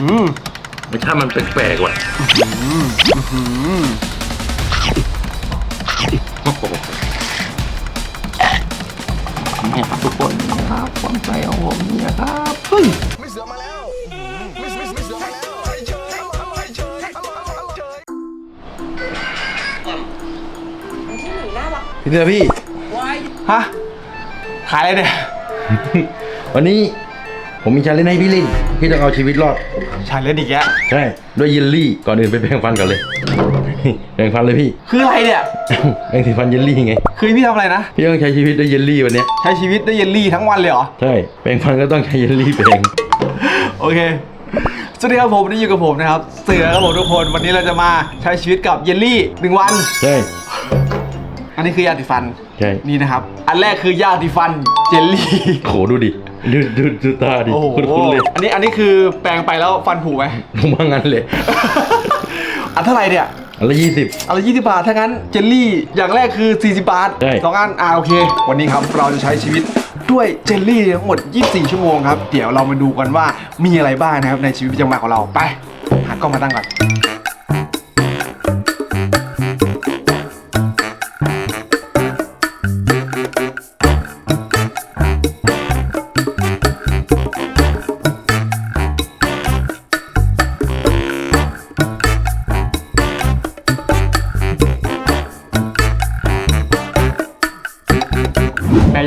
อืมรสชาติมันแปลกๆว่ะอืมโอ้โหเนี่ยครับทุกคนครับความใจของผมเนี่ยครับเฮ้ยไม่เสือมาแล้วไม่ไม่ไม่เสือมาแล้วไอ้เชยไอ้เชยไอ้เชยพี่เสือพี่ฮะขายอะไรเนี่ย วันนี้ผมมีชาเลนจ์ให้พี่เล่น พี่ต้องเอาชีวิตรอด ชาเลนจ์อีกแล้วใช่ ด้วยเยลลี่ ก่อนอื่นไปแปรงฟันก่อนเลย แปรงฟันเลยพี่ คืออะไรเนี่ย แปรงสีฟันเยลลี่ไง คือพี่ทำอะไรนะ พี่ต้องใช้ชีวิตด้วยเยลลี่วันเนี้ยใช้ชีวิตด้วยเยลลี่ทั้งวันเลยเหรอ ใช่ แปรงฟันก็ต้องใช้เยลลี่แปรงโอเค สวัสดีครับผมนี่อยู่กับผมนะครับ เสือครับผมทุกคน วันนี้เราจะมาใช้ชีวิตกับเยลลี่หนึ่งวัน ใช่ อันนี้คือยาสีฟัน ใช่ นี่นะครับ อันแรกคือยาสีฟันเจลลี่ โหดูดิ ดูดูดูตาดิโอ้โหคุ้นๆเลยอันนี้อันนี้คือแปรงไปแล้วฟันผุไหม ผมว่างั้นเลย อันเท่าไหร่เนี่ยอันละยี่สิบ อันละยี่สิบบาท ถ้างั้นเจลลี่อย่างแรกคือ 40 บาทใช่ สองอันอ่าโอเค วันนี้ครับเราจะใช้ชีวิตด้วยเจลลี่ทั้งหมด 24 ชั่วโมงครับ เดี๋ยวเรามาดูกันว่ามีอะไรบ้างนะครับในชีวิตประจำวันของเราไปหากล้องมาตั้งก่อน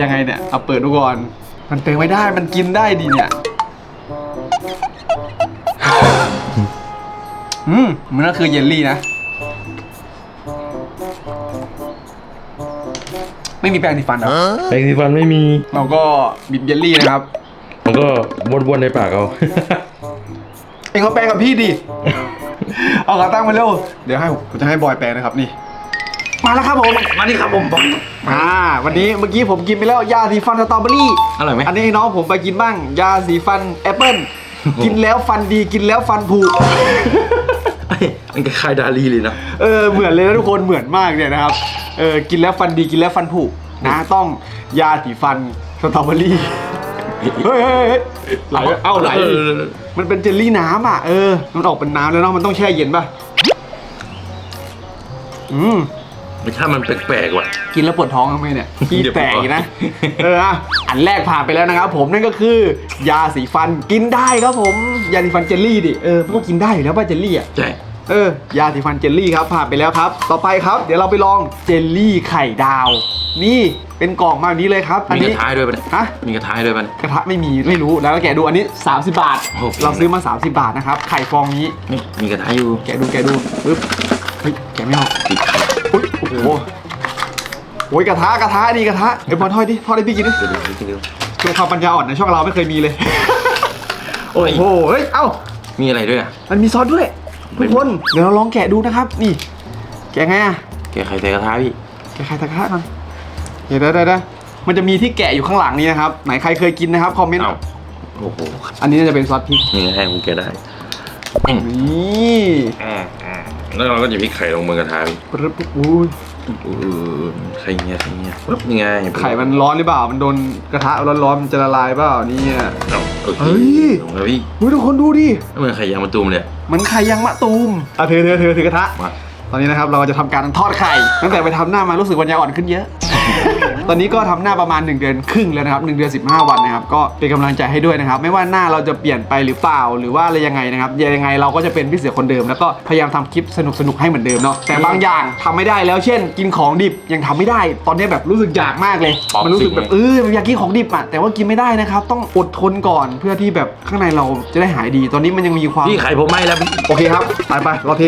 ยังไงเนี่ย เอาเปิดดูก่อน มันเปลไม่ได้ มันกินได้ดีเนี่ย อืม มันก็คือเยลลี่นะ ไม่มีแปรงสีฟันเหรอแปรงสีฟันไม่มี เราก็บิดเยลลี่นะครับ แล้วก็วนๆในปากเอา เองเอาแปรงกับพี่ดิ เอาขาตั้งมาเร็ว เดี๋ยวให้ผมผมจะให้บอยแปรงนะครับนี่ มาแล้วครับผมมานี่ครับผมบอกอ่าวันนี้เมื่อกี้ผมกินไปแล้วยาสีฟันสตรอเบอรี่อร่อยไหมอันนี้ให้น้องผมไปกินบ้าง ยาสีฟันแอปเปิ้ลกินแล้วฟันดีกินแล้วฟันผุเอ้ยมันคล้ายๆดาลีเลยนะ เออเหมือนเลยนะทุกคนเหมือนมากเนี่ยนะครับ เออกินแล้วฟันดีกินแล้วฟันผุนะต้องยาสีฟันสตรอเบอรี่ เฮ้ยเฮ้ยเฮ้ยไหลเอ้าไหลเออมันเป็นเจลลี่น้ำอะเออ มันออกเป็นน้ำแล้วเนาะมันต้องแช่เย็นป่ะ อืม รสชาติมันแปลกๆว่ะ กินแล้วปวดท้องทำไมเนี่ยขี้เดี๋ยวแตกผมอีกนะ เอออะอันแรกผ่านไปแล้วนะครับผมนั่นก็คือยาสีฟันกินได้ครับผม ยาสีฟันเจลลี่ดิ เออมันก็กินได้อยู่แล้วป่ะเจลลี่อะ ใช่ เออ ยาสีฟันเจลลี่ครับผ่านไปแล้วครับ ต่อไปครับ เดี๋ยวเราไปลองเจลลี่ไข่ดาว นี่เป็นกล่องมาแบบนี้เลยครับ อันมีกนี้ ระทะด้วยปะเนี่ยฮะ มีกระทะด้วยปะเนี่ย กระทะไม่มีไม่รู้แล้วก็แกะดูอันนี้ 30 บาท โอ้โห เราซื้อมา 30 บาทนะครับไข่ฟองนี้ นี่มีกระทะอยู่แกะดูแกะดูปึ๊บเฮ้ยแกะไม่ออก ติดไข่อุ๊ย โอ้โหโอ้ยกระทะกระทะดีกระทะไอ้บอลทอดดิทอดให้พี่กินดิเดี๋ยวดูเดี๋ยวดูช่วงความปัญญาอ่อนในช่องเราไม่เคยมีเลย โอ้ยโอ้โหเฮ้ยเอ้ามีอะไรด้วยอะมันมีซอสด้วยทุกคนเดี๋ยวเราลองแกะดูนะครับนี่ แกะไงอะแกะไข่ใส่กระทะพี่แกะไข่ตะกร้าก่อนเดี๋ยวเดี๋ยวเดี๋ยวเดี๋ยวมันจะมีที่แกะอยู่ข้างหลังนี้นะครับไหนใครเคยกินนะครับคอมเมนต์เอ้าโอ้โหอันนี้น่าจะเป็นซอสพริกนี่ให้กูแกะได้อืมนี่อืมอืม แล้วเราก็จะพลิกไข่ลงบนกระทะพี่ปึ๊บปึ๊บอุ้ยอือไข่เงี้ยไข่เงี้ยปึ๊บนี่ไงไข่มันร้อนหรือเปล่า มันโดนกระทะร้อนๆมันจะละลายเปล่าเนี่ยเอ้าโอเคเฮ้ยลงแล้วพี่อุ้ยทุกคนดูดิเหมือนไข่ยางมะตูมเลยอะเหมันไข่ยังมะตูมอะเธอเธอเธอถือกระทะมาตอนนี้นะครับเราจะทำการทอดไข่ ตั้งแต่ไปทำหน้ามารู้สึกวันยาอ่อนขึ้นเยอะ ตอนนี้ก็ทำหน้าประมาณ 1 เดือนครึ่งแล้วนะครับ1เดือน 15 วันนะครับ ก็เป็นกำลังใจให้ด้วยนะครับ ไม่ว่าหน้าเราจะเปลี่ยนไปหรือเปล่า หรือว่าอะไรยังไงนะครับ ยังไงเราก็จะเป็นพี่เสือคนเดิม แล้วก็พยายามทำคลิปสนุกๆให้เหมือนเดิมเนาะ แต่บางอย่างทำไม่ได้แล้ว เช่น กินของดิบยังทำไม่ได้ ตอนนี้แบบรู้สึกอยากมากเลย มันรู้สึกแบบเอออยากกินของดิบอะแต่ว่ากินไม่ได้นะครับ ต้องอดทนก่อนเพื่อที่แบบข้างในเราจะได้หายดี ตอนนี้มันยังมีความพี่ไข่ผมไหม้แล้วพี่โอเคครับ ไปไปรอเท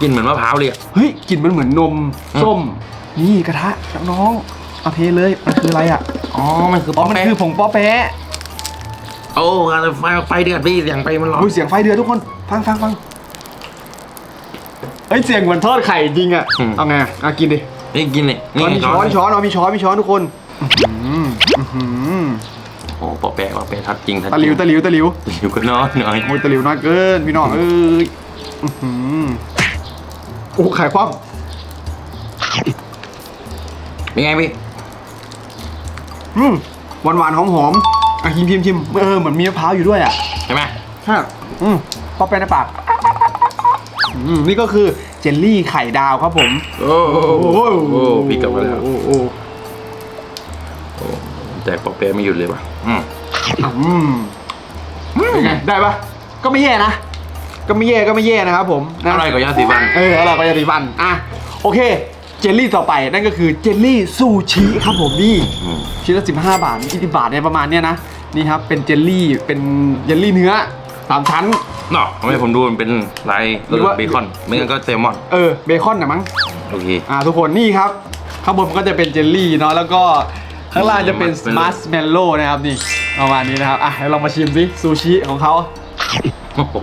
กินเหมือนมะพร้าวเลยอะเฮ้ยกลิ่นมันเหมือนนมส้ม นี่กระทะน้อง ๆเอาเทเลยมันคืออะไรอะอ๋อ มันคืออ๋อมันคือผงป๊อแปะโอ้งานไฟไฟเดือดพี่เสียงไฟมันร้อนอุ้ยเสียงไฟเดือดทุกคนฟังฟังฟังเฮ้ยเสียงเหมือนทอดไข่จริงอะเอาไงอะอะกินดินี่กินเนี่ยช้อนมีช้อนช้อนเอามีช้อนมีช้อนทุกคนอื้อหืออื้อหือโอ้ปอแปะปอแปะทัดจริงทัดตะหลิวตะหลิวตะหลิวตะหลิวก็น้อยหน่อยโอ้ยตะหลิวน้อยเกินพี่น้องเอ้ยอื้อหือโอ้ไข่คว่เป็นไงพี่ำ อืมหวานหวานๆหอมหอมๆอะชิมชิมชิมเออเหมือนมีมะพร้าวอยู่ด้วยอะใช่ไหมใช่อืมป๊อปไปในปากอืมนี่ก็คือเจลลี่ไข่ดาวครับผม โอ้โหโอ้พี่กลับมาแล้วโอ้โอ้แจกปอกแปรไม่หยุดเลยว่ะอืมอืมเป็นไงได้ปะก็ไม่แย่นะก็ไม่แย่ก็ไม่แย่นะครับผมนะอร่อยกว่ายาสีฟันเอออร่อยกว่ายาสีฟันอะโอเค เจลลี่ต่อไปนั่นก็คือเจลลี่ซูชิครับผมนี่อืมชิ้นละ15 บาท20บาทเนี่ยประมาณเนี้ยนะนี่ครับเป็นเจลลี่เป็นเจลลี่เนื้อสามชั้น เนาะทำไมผมดูมันเป็นลายหรือว่า เบคอน ไม่งั้นก็แซลมอน เออเบคอนนะมั้ง โอเค อ่าทุกคนนี่ครับ ข้างบนมันก็จะเป็นเจลลี่เนาะแล้วก็ข้างล่างจะเป็น Marshmallow มัสเมลโล่นะครับนี่ประมาณนี้นะครับ อะเดี๋ยวลองมาชิมสิซูชิของเขา โอ้โห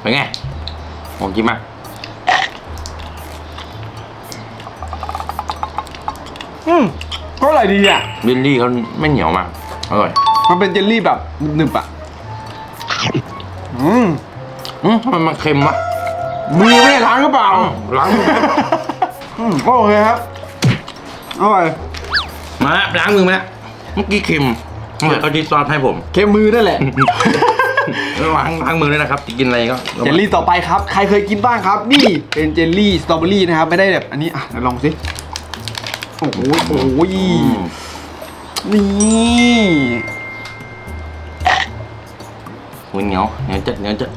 เป็นไงผมกินมาก อืมก็อร่อยดีอะเบลลี่เขาไม่เหนียวมากอร่อยมันเป็นเจลลี่แบบหนึบๆอะอืมอืมทำไมมันเค็มวะมือไม่ได้ล้างหรือเปล่าล้างมืออืมก็โอเคครับอร่อยมาล้างมือมาเมื่อกี้เค็มเมื่อเขาจีซอสให้ผมเค็มมือนั่นแหละ ล้างล้างมือด้วยนะครับจะกินอะไรก็เจลลี่ต่อไปครับ ใครเคยกินบ้างครับ นี่เป็นเจลลี่สตรอเบอรี่นะครับ ไม่ได้แบบอันนี้อะเดี๋ยวลองสิ โอ้โหโอ้โหอืมนี่โอ้ยเหนียวเหนียวจัดเหนียวจัด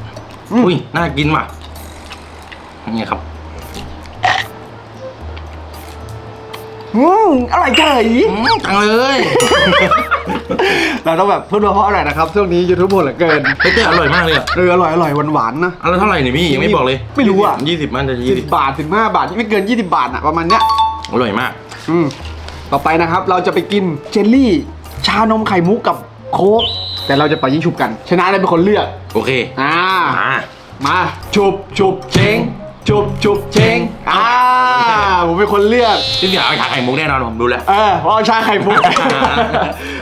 อุ้ยน่ากินว่ะนี่ครับอืมอร่อยเฉยอืมจังเลย เราต้องแบบพูดเพราะๆหน่อยนะครับช่วงนี้ยูทูบหมดเหลือเกินเฮ้ยแต่อร่อยมากเลยอะเอออร่อยอร่อยหวานหวานๆนะอันละเท่าไหร่เนี่ยพี่ยังไม่บอกเลย ไม่รู้อะยี่สิบมันจะยี่สิสิบบาทถึงห้าบาทไม่เกิน20บาทอะประมาณเนี้ย อร่อยมาก อืมต่อไปนะครับเราจะไปกินเจลลี่ ชานมไข่มุกกับโค้กแต่เราจะไปยิ่งฉุบกัน ชนะได้เป็นคนเลือกโอเคอ่าอ่ามาฉุบฉุบเชงฉุบฉุบเชงอ่าผมเป็นคนเลือกที่เหลือเอาชาไข่มุกแน่นอนผมดูแล้ว เออเพราะเอาชาไข่มุก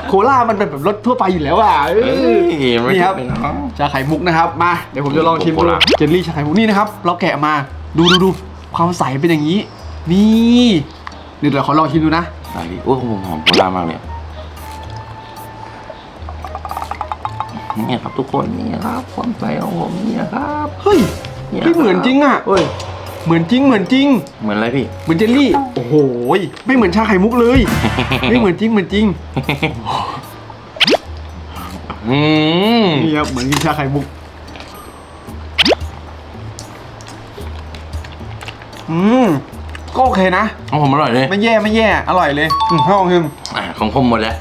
โคล่ามันเป็นแบบรสทั่วไปอยู่แล้วอะเออเอ้ยไม่นี่ครับไม่เนาะชาไข่มุกนะครับมาเดี๋ยวผมจะลองชิมโคดูล่าเจลลี่ชาไข่มุกนี่นะครับ เราแกะมาดูดูดูความใสเป็นอย่างนี้ นี่เดี๋ยวเดี๋ยวขอลองชิมดูนะไหนดิโอ้ยหอมหอมโคลามากเลยอะนี่ครับทุกคนนี่ครับความใสของผมนี่ครับเฮ้ยไม่เหมือนจริงอะเฮ้ยเหมือนจริงเหมือนจริง เหมือนอะไรพี่ เหมือนเจลลี่ โอ้โหยไม่เหมือนชาไข่มุกเลย ไม่เหมือนจริงเหมือนจริงอืมนี่ครับเหมือนกินชาไข่มุกอืม ก็โอเคนะ ของผมอร่อยเลยไม่แย่ไม่แย่อร่อยเลยอืมพ่อของพิมอะของผมหมดแล้ว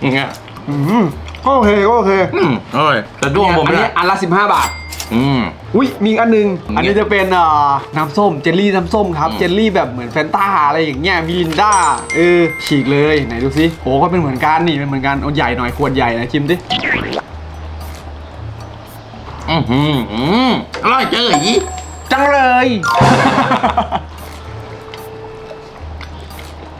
อย่างเงี้ยอืมก็โอเคก็โอเคอืมอร่อยแต่ด้วงผมอันไม่นี้ได้อันละ 15 บาท อืม อุ้ยมีอีกอันหนึง อัอันนนี้นี้จะเป็นเอ่อน้ำส้มเจลลี่น้ำส้มครับอืม เจลลี่แบบเหมือนแฟนต้าอะไรอย่างเงี้ยมิรินด้าเออฉีกเลยไหนดูสิโอ้ก็เป็นเหมือนกันนี่เป็นเหมือนกันเอาใหญ่หน่อยขวดใหญ่นะชิมดิอือหืออืมอร่อยเจ๋ย จังเลย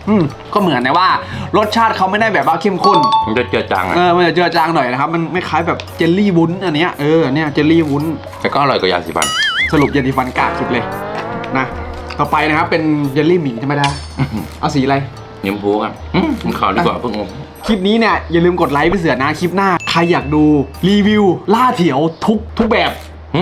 อืมก็เหมือนนะว่า รสชาติเขาไม่ได้แบบว่าเข้มข้น มันจะเจือจางอะเออมันจะเจือจางหน่อยนะครับ มันไม่คล้ายแบบเจลลี่วุ้นอันเนี้ยเออเนี่ยเจลลี่วุ้น แต่ก็อร่อยกว่ายาสีฟัน สรุปยาดีฟันกากสุดเลยนะต่อไปนะครับ เป็นเจลลี่หมีธรรมดาเอาสีอะไรเนียมพูกันอืมผมขาวดีกว่าเพิ่งงงคลิปนี้เนี่ยอย่าลืมกดไลค์ไปเสือนะคลิปหน้า ใครอยากดูรีวิวล่าเถียวทุกทุกแบบ หึ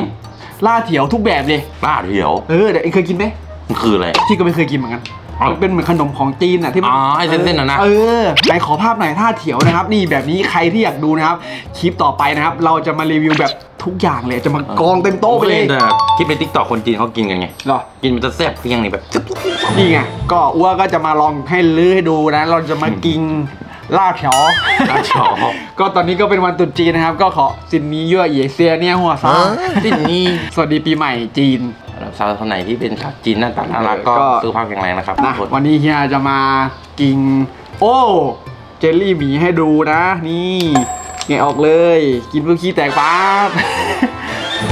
ล่าเถียวทุกแบบเลยบ้าเถียวเออเดี๋ยวเองเคยกินไหมมันคืออะไร ที่ก็ไม่เคยกินเหมือนกันอ้าวมันเป็นเหมือนขนมของจีนอะที่มัอ๋อไอ้เส้นๆน่ะนะ เออไหนขอภาพหน่อยท่าเถียวนะครับ นี่แบบนี้ใครที่อยากดูนะครับคลิปต่อไปนะครับ เราจะมารีวิวแบบทุกอย่างเลยจะมากองเต็มโต๊ะไปเลยแต่คลิปในทิกตอกคนจีนเขากินกันไง เหรอ กินมันจะแซ่บเพียงนี่แบบ นี่ไง ก็อ้วก็จะมาลองให้ลื้อให้ดูนะ เราจะมากิน ล่าเถียวลาดเฉาก็ตอนนี้ก็เป็นวันตรุษจีนนะครับ ก็ขอสินนี้เย่อเยเซียเนี่ยหัวซ่าที่นี่สวัสดีปีใหม่จีนสำหรับชาวคนไหนที่เป็นชาวจีนหน้าตาน่ารักก็ก็สุขภาพแข็งแรงนะครับนะทุกคนวันนี้เฮียจะมากิน โอ้เจลลี่หมีให้ดูนะ นี่แงะออกเลย กินเพื่อขี้แตกป๊าบ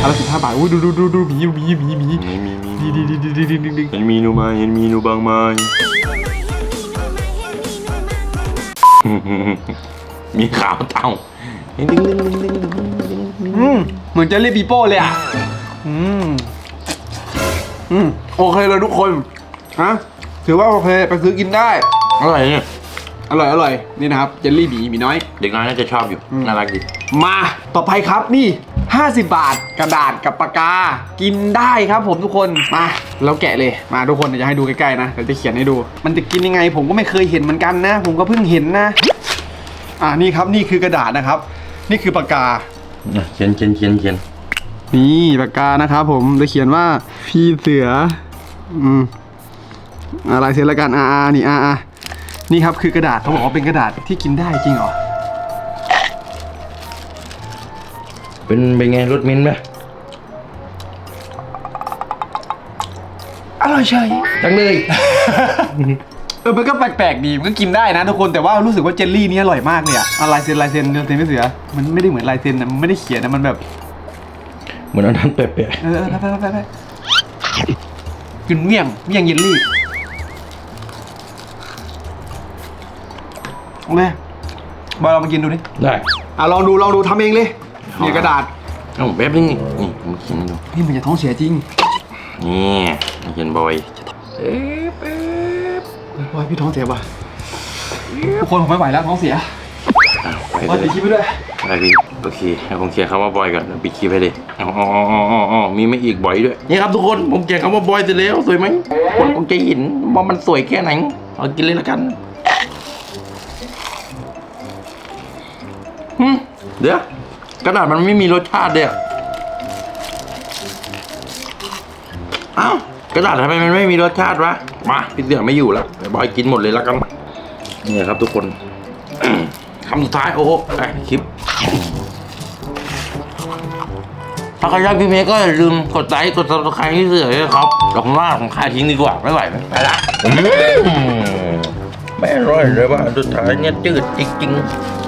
อะไรสิบห้าบาทอุ้ยดูดูดูดูหมีหมีหมีหมีมีมีมีดีดีดีดีดีดีดีดีเห็นมีนูมาเห็นมีนูบางมามี ขาวเต่าดึงดึงดึงดึงดึงดึงดึงอืมเหมือนเจลลี่ปีโป้เลยอะ อืม อืม โอเคเลยทุกคนฮะถือว่าโอเคไปซื้อกินได้อะไรเนี่ยอร่อยอร่อยนี่นะครับเจลลี่หมีหมีน้อย เด็กน้อยน่าจะชอบอยู่อืมน่ารักดี มาต่อไปครับนี่ 50 บาท กระดาษกับปากกา กินได้ครับผมทุกคนมาเราแกะเลยมาทุกคนเดี๋ยวจะให้ดูใกล้ๆนะเดี๋ยวจะเขียนให้ดู มันจะกินยังไง ผมก็ไม่เคยเห็นเหมือนกันนะ ผมก็เพิ่งเห็นนะ อ่านี่ครับนี่คือกระดาษนะครับ นี่คือปากกา เขียนเขียนเขียนเขียนนี่ปากกานะครับผมจะเขียนว่าพี่เสือ อืมอะไรเสร็จแล้วกันอ่าอ่านี่อ่าอ่านี่ครับคือกระดาษเขาบอกว่าเป็นกระดาษที่กินได้จริงเหรอ เป็นเป็นไงรสมิ้นท์ไหมอร่อยเฉยจังเลย เออ มันก็แปลกๆดี มันก็กินได้นะทุกคน แต่ว่ารู้สึกว่าเจลลี่นี้อร่อยมากเลยอะอะลายเซ็นลายเซ็นลายเซ็นไม่เสือ มันไม่ได้เหมือนลายเซ็นนะมันไม่ได้เขียนนะ มันแบบ เหมือนเอาน้ำเปะเออเออไปไปไปไปกินเมี่ยงเมี่ยงเยลลี่โอเคบอยเรามากินดูดิ ๆได้ อะลองดูลองดูทำเองเลย เนี่ยกระดาษเอ้าแป๊บนึงนี่นี่ผมเขียนให้ดูนี่มันจะท้องเสียจริงนี่เขียนบอยเอ๊ะเป๊บบอยพี่ท้องเสียป่ะทุกคนผมไม่ไหวแล้วท้องเสียอ้าวไปบอยเลติดยคลิปไปด้วยไปพี่โอเคให้ผมเขียนคำว่าบอยก่อนแล้วปิดคลิปให้เลยอ๋ออ๋ออ๋ออ๋ออ๋อมีไม่อีกบอยด้วยนี่ครับทุกคนผมเขียนคำว่าบอยเสร็จแล้วสวยไหมคนคงจะเห็นว่ามันสวยแค่ไหนเอากินเลยละกันหึเดี๋ยว กระดาษมันไม่มีรสชาติเลยอะเอ้ากระดาษทำไมมันไม่มีรสชาติวะมาพี่เสือไม่อยู่แล้วไปบอยกินหมดเลยละกันเนี่ยครับทุกคน คำสุดท้ายโอ้โหไปคลิป ถ้าใครชอบคลิปนี้ก็อย่าลืมกดไลค์กด subscribe ที่เสือด้วยครับขอบคุณมากผมขายทิ้งดีกว่าไม่ไหวไปละอืมไม่อร่อยเลยว่าสุดท้ายเนี่ยจืดจริงๆ